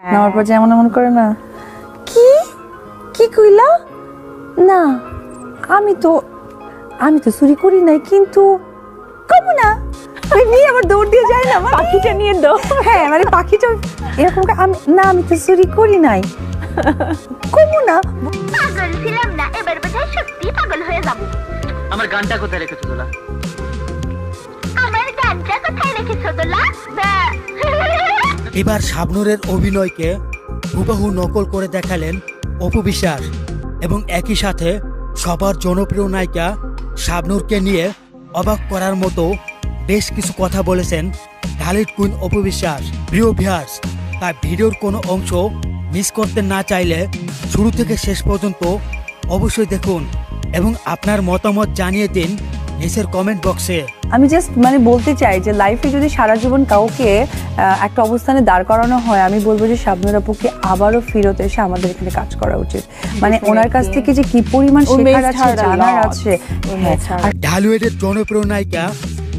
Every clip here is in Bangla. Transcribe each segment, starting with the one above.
নেওয়ার পর যেমন এমন করে না। কি? কি কইলা? না আমি তো আমি তো চুরি করি নাই কিন্তু কমু না। ওই নিয়ে আবার দৌড় দিয়ে যায় না পাখিটা নিয়ে দাও। হ্যাঁ মানে পাখিটা এরকম আমি না আমি তো চুরি করি নাই। কমু না। পাগল ছিলাম না এবার বোধহয় সত্যি পাগল হয়ে যাব। আমার গানটা কোথায় রেখেছো তোলা? আমার গানটা কোথায় রেখেছো দোলা এবার শাবনুরের অভিনয়কে হুবহু নকল করে দেখালেন অপু বিশ্বাস এবং একই সাথে সবার জনপ্রিয় নায়িকা শাবনুরকে নিয়ে অবাক করার মতো বেশ কিছু কথা বলেছেন ঢালির কুইন অপু বিশ্বাস। প্রিয় ভিয়ার্স তার ভিডিওর কোনো অংশ মিস করতে না চাইলে শুরু থেকে শেষ পর্যন্ত অবশ্যই দেখুন এবং আপনার মতামত জানিয়ে দিন নিচের কমেন্ট বক্সে আমি জাস্ট মানে বলতে চাই যে লাইফে যদি সারা জীবন কাউকে একটা অবস্থানে দাঁড় করানো হয় আমি বলব যে শাবনুর আপুকে আবারও ফেরত এসে আমাদের এখানে কাজ করা উচিত। মানে ওনার কাছ থেকে যে কি পরিমাণ শেখার আছে জানার আছে হ্যাঁ. আর ঢালুয়েটের জনপ্রিয় নায়িকা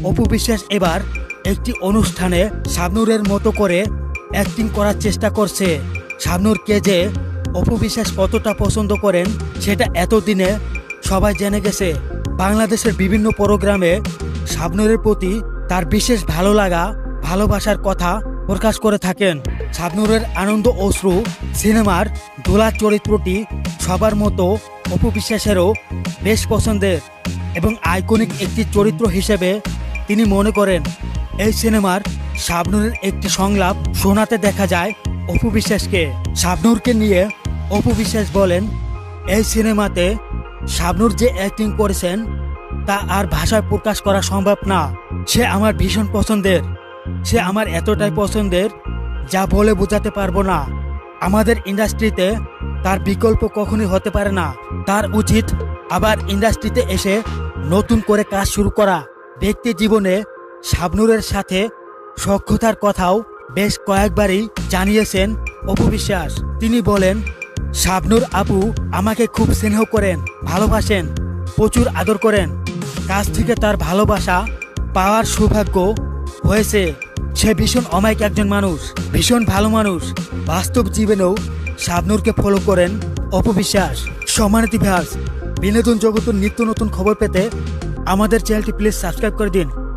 অপু বিশ্বাস এবার একটি অনুষ্ঠানে শাবনুরের মতো করে অ্যাক্টিং করার চেষ্টা করছে। শাবনুরকে যে অপু বিশ্বাস কতটা পছন্দ করেন সেটা এতদিনে সবাই জেনে গেছে। বাংলাদেশের বিভিন্ন প্রোগ্রামে শাবনুরের প্রতি তার বিশেষ ভালো লাগা, ভালোবাসার কথা প্রকাশ করে থাকেন। শাবনুরের আনন্দ অশ্রু সিনেমার দোলা চরিত্রটি সবার মতো অপু বিশ্বাসেরও বেশ পছন্দের এবং আইকনিক একটি চরিত্র হিসেবে তিনি মনে করেন, এই সিনেমার শাবনুরের একটি সংলাপ শোনাতে দেখা যায় অপু বিশ্বাসকে। শাবনুরকে নিয়ে অপু বিশ্বাস বলেন, এই সিনেমাতে শাবনুর যে অ্যাক্টিং করেছেন, তা আর ভাষায় প্রকাশ করা সম্ভব না। সে আমার ভীষণ পছন্দের। সে আমার এতটাই পছন্দের, যা বলে বোঝাতে পারব না। আমাদের ইন্ডাস্ট্রিতে তার বিকল্প কখনই হতে পারে না। তার উচিত আবার ইন্ডাস্ট্রিতে এসে নতুন করে কাজ শুরু করা। ব্যক্তি জীবনে শাবনুরের সাথে সক্ষতার কথাও বেশ কয়েকবারই জানিয়েছেন অপবিশ্বাস তিনি বলেন শাবনুর আপু আমাকে খুব স্নেহ করেন, ভালোবাসেন, প্রচুর আদর করেন। কাছ থেকে তার ভালোবাসা পাওয়ার সৌভাগ্য হয়েছে। সে ভীষণ অমায়িক একজন মানুষ, ভীষণ ভালো মানুষ। বাস্তব জীবনেও শাবনুরকে ফলো করেন অপবিশ্বাস সম্মানিত ভিউয়ার্স বিনোদন জগতের নিত্য নতুন খবর পেতে আমাদের চ্যানেলটি প্লিজ সাবস্ক্রাইব করে দিন।